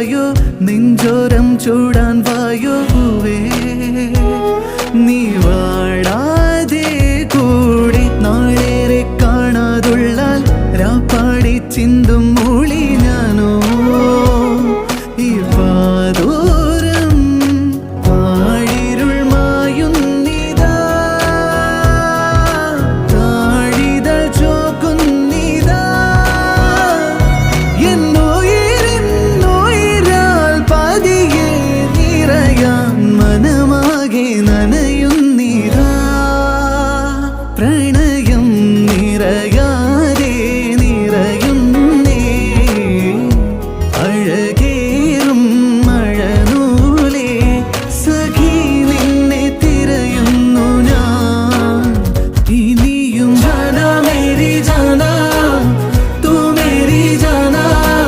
വായോ? നെഞ്ചോരം ചൂടാൻ വായോ പൂവേ നീ വാടാതെ കൂടെ നാളേറെ കാണാതുള്ളാൽ രാപ്പാടി ചിന്തും മൂളി பிரண